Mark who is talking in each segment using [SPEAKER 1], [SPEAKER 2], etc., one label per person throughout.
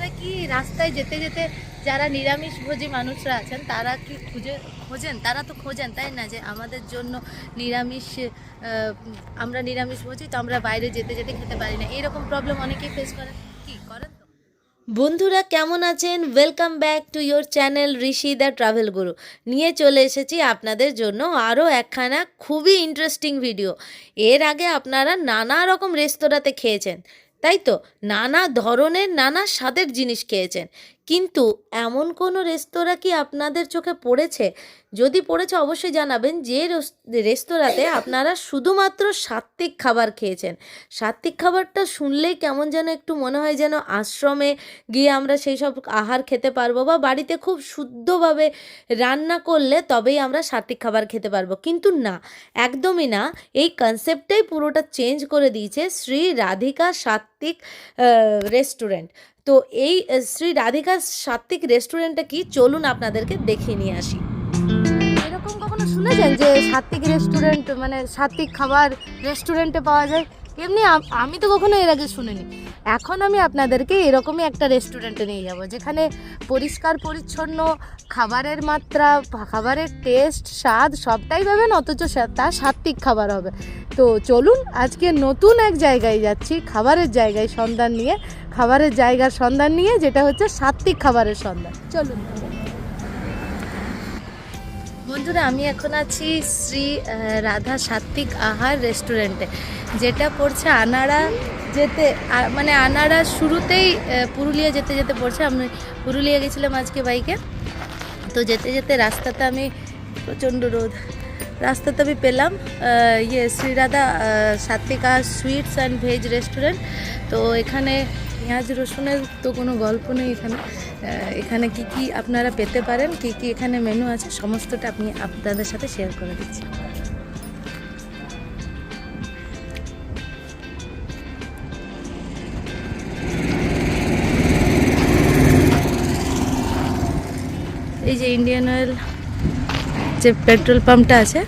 [SPEAKER 1] আপনারা কি রাস্তায় যেতে যেতে যারা নিরামিষ ভোজী মানুষরা আছেন, তারা কি খুঁজে খোঁজেন? তারা তো খোঁজেন, তাই না? যে আমাদের জন্য নিরামিষ আমরা নিরামিষ ভোজী, তো আমরা বাইরে যেতে যেতে খেতে পারি না। এরকম প্রবলেম অনেকেই ফেস করেন। কি করেন বন্ধুরা, কেমন আছেন? Welcome back to your channel Rishi the travel guru নিয়ে চলে এসেছি আপনাদের জন্য আরও একখানা খুবই ইন্টারেস্টিং ভিডিও এর আগে আপনারা নানা রকম রেস্তোরাঁতে খেয়েছেন। তাই তো? নানা ধরনের নানা স্বাদের জিনিস খেয়েছেন। কিন্তু এমন কোনো রেস্তোরাঁ কি আপনাদের চোখে পড়েছে? যদি পড়েছে, অবশ্যই জানাবেন যে রেস্তোরাঁতে আপনারা শুধুমাত্র সাত্ত্বিক খাবার খেয়েছেন। সাত্ত্বিক খাবারটা শুনলেই কেমন যেন একটু মনে হয় যেন আশ্রমে গিয়ে আমরা সেই সব আহার খেতে পারব বা বাড়িতে খুব শুদ্ধভাবে রান্না করলে তবেই আমরা সাত্ত্বিক খাবার খেতে পারব। কিন্তু না, একদমই না। এই কনসেপ্টটাই পুরোটা চেঞ্জ করে দিয়েছে শ্রী রাধিকা সাত্ত্বিক রেস্টুরেন্ট তো এই শ্রী রাধিকা সাত্বিক রেস্টুরেন্টটা কি? চলুন আপনাদেরকে দেখিয়ে নিয়ে আসি। এরকম কখনো শুনেছেন যে সাত্বিক রেস্টুরেন্ট মানে সাত্বিক খাবার রেস্টুরেন্টে পাওয়া যায়? এমনি আমি তো কখনো এর আগে শুনিনি। এখন আমি আপনাদেরকে এরকমই একটা রেস্টুরেন্টে নিয়ে যাব, যেখানে পরিষ্কার, পরিচ্ছন্ন, খাবারের মাত্রা, খাবারের টেস্ট স্বাদ সবটাই পাবেন, অথচ সা- তা সাত্ত্বিক খাবার হবে। তো চলুন, আজকে নতুন এক জায়গায় যাচ্ছি, খাবারের জায়গায় সন্ধান নিয়ে, খাবারের জায়গার সন্ধান নিয়ে, যেটা হচ্ছে সাত্বিক খাবারের সন্ধান। চলুন। বন্ধুরা, আমি এখন আছি শ্রী রাধা সাত্বিক আহার রেস্টুরেন্টে, যেটা পড়ছে আনাড়া যেতে মানে আনাড়া শুরুতেই পুরুলিয়া যেতে যেতে পড়ছে। আমি পুরুলিয়া গেছিলাম আজকে বাইকে। তো যেতে যেতে রাস্তাতে আমি প্রচণ্ড রোদ। রাস্তাতে আমি পেলাম ইয়ে শ্রীরাধা আহার সুইটস অ্যান্ড ভেজ রেস্টুরেন্ট। তো এখানে পেঁয়াজ রসুনের তো কোনো গল্প নেই এখানে। এখানে কি কি আপনারা পেতে পারেন, কি কি এখানে মেনু আছে, সমস্তটা আপনি আপনাদের সাথে শেয়ার করে দিচ্ছি। এই যে ইন্ডিয়ান অয়েল যে পেট্রোল পাম্পটা আছে,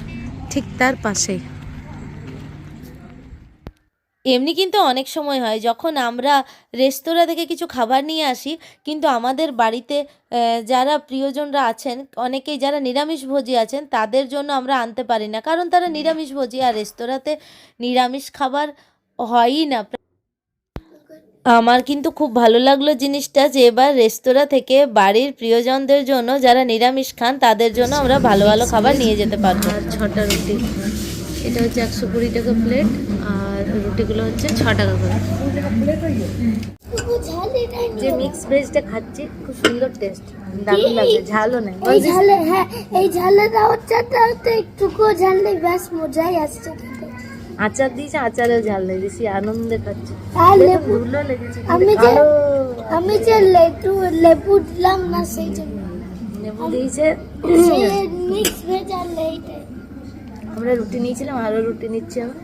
[SPEAKER 1] ঠিক তার পাশেই। এমনি কিন্তু অনেক সময় হয়, যখন আমরা রেস্তোরাঁ থেকে কিছু খাবার নিয়ে আসি, কিন্তু আমাদের বাড়িতে যারা প্রিয়জনরা আছেন, অনেকেই যারা নিরামিষভোজী আছেন, তাদের জন্য আমরা আনতে পারি না। কারণ তারা নিরামিষভোজী আর রেস্তোরাঁতে নিরামিষ খাবার হয়ই না। আমার কিন্তু খুব ভালো লাগল জিনিসটা যে এবার রেস্তোরাঁ থেকে বাড়ির প্রিয়জনদের জন্য যারা নিরামিষ খান তাদের জন্য আমরা ভালো ভালো খাবার নিয়ে যেতে পারব। আর ছটা রুটি। এটা হচ্ছে একশো কুড়ি টাকা প্লেট আর রুটিগুলো হচ্ছে ছ টাকা করে। যে মিক্স ভেজটা খাচ্ছি খুব সুন্দর টেস্ট দারুণ লাগছে ঝালও নেই।
[SPEAKER 2] এই ঝালে হ্যাঁ এই ঝালের আওয়াজটা তো একটুকু নেই ব্যাস মজাই আসছে
[SPEAKER 1] আচার দিয়েছে আচারেও ঝাল নেই বেশি আনন্দে খাচ্ছি।
[SPEAKER 2] আর লেবু
[SPEAKER 1] লেগেছে কিন্তু
[SPEAKER 2] আমি যে। আমি যে লেবু লেবু দিলাম না সেই জন্য।
[SPEAKER 1] লেবু দিয়েছে।
[SPEAKER 2] মিক্স ভেজ আর এইটাই।
[SPEAKER 1] আমরা রুটি নিয়েছিলাম আরও রুটি নিচ্ছি আমি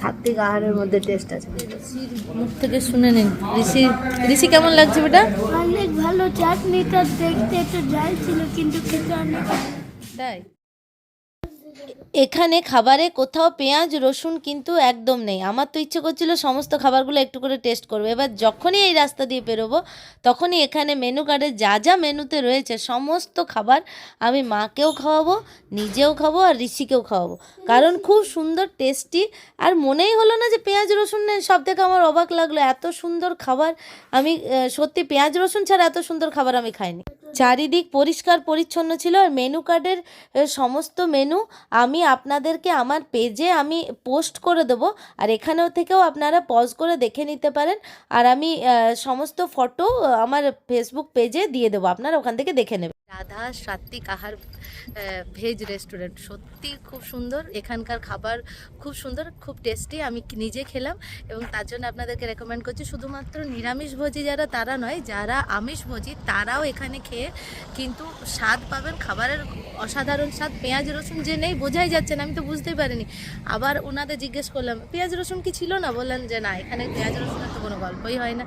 [SPEAKER 1] সাত্বিক আহারের মধ্যে টেস্ট আছে। মুখ থেকে শুনে নিন। ঋষি ঋষি কেমন লাগছে বেটা?
[SPEAKER 2] অনেক ভালো চাটনিটা দেখতে একটু ঝাল ছিল কিন্তু খেতে অনেক
[SPEAKER 1] তাই? এখানে খাবারে কোথাও পেঁয়াজ, রসুন কিন্তু একদম নেই। আমার তো ইচ্ছে করছিল সমস্ত খাবারগুলো একটু করে টেস্ট করব। এবার যখনই এই রাস্তা দিয়ে বেরোবো, তখনই এখানে মেনু কার্ডে যা যা মেনুতে রয়েছে, সমস্ত খাবার আমি মাকেও খাওয়াবো, নিজেও খাব আর ঋষিকেও খাওয়াবো। কারণ খুব সুন্দর টেস্টি আর মনেই হলো না যে পেঁয়াজ, রসুন সব থেকে আমার অবাক লাগল, এত সুন্দর খাবার আমি সত্যি পেঁয়াজ, রসুন ছাড়া এত সুন্দর খাবার আমি খাইনি। চারিদিক পরিষ্কার পরিচ্ছন্ন ছিল আর মেনু কার্ডের সমস্ত মেনু আমি আপনাদেরকে আমার পেজে আমি পোস্ট করে দেব। আর এখানেও থেকেও আপনারা পজ করে দেখে নিতে পারেন। আর আমি সমস্ত ফটো আমার ফেসবুক পেজে দিয়ে দেবো। আপনারা ওখান থেকে দেখে নেবেন। রাধা সাত্বিক আহার ভেজ রেস্টুরেন্ট। সত্যি খুব সুন্দর। এখানকার খাবার খুব সুন্দর, খুব টেস্টি। আমি নিজে খেলাম এবং তার জন্য আপনাদেরকে রেকমেন্ড করছি শুধুমাত্র নিরামিষভোজী যারা তারা নয়, যারা আমিষভোজী তারাও এখানে খেয়ে কিন্তু স্বাদ পাবেন, খাবারের অসাধারণ স্বাদ, পেঁয়াজ, রসুন যে নেই বোঝাই যাচ্ছে না, আমি তো বুঝতেই পারিনি। আবার ওনাদের জিজ্ঞেস করলাম, পেঁয়াজ, রসুন কি ছিল না? বললেন যে, না, এখানে পেঁয়াজ রসুনের তো কোনো গল্পই হয় না।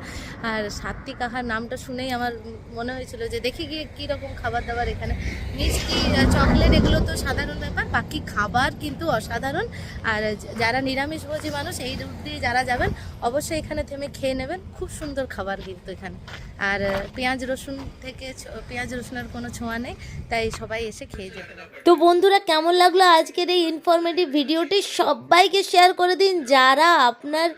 [SPEAKER 1] আর সাত্বিক আহার নামটা শুনেই আমার মনে হয়েছিল যে, দেখি গিয়ে কীরকম খাবার দাবার এখানে। মিষ্টি চকলেট এগুলো তো সাধারণ ব্যাপার। বাকি খাবার কিন্তু অসাধারণ। আর যারা নিরামিষভোজী মানুষ, এই রুট দিয়ে যারা যাবেন, অবশ্যই এখানে থেমে খেয়ে নেবেন। খুব সুন্দর খাবার কিন্তু এখানে। আর পেঁয়াজ রসুন থেকে পেঁয়াজ রসুনের কোনো ছোঁয়া নেই, তাই সবাই এসে খেয়ে যেতে
[SPEAKER 3] তো বন্ধুরা, কেমন লাগল আজকের এই ইনফরমেটিভ ভিডিওটি? সবাইকে শেয়ার করে দিন। যারা আপনার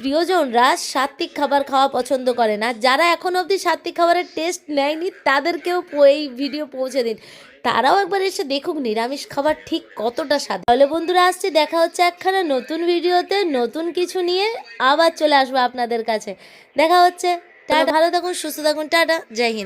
[SPEAKER 3] প্রিয়জনরা সাত্বিক খাবার খাওয়া পছন্দ করে না, যারা এখন অবধি সাত্বিক খাবারের টেস্ট নেয়নি, তাদেরকেও এই ভিডিও পৌঁছে দিন। তারাও একবার এসে দেখুক নিরামিষ খাবার ঠিক কতটা স্বাদ। তাহলে বন্ধুরা আসছে দেখা হচ্ছে একখানা নতুন ভিডিওতে, নতুন কিছু নিয়ে আবার চলে আসব আপনাদের কাছে। দেখা হচ্ছে। টাটা। ভালো থাকুন, সুস্থ থাকুন। টাটা। জয় হিন্দ।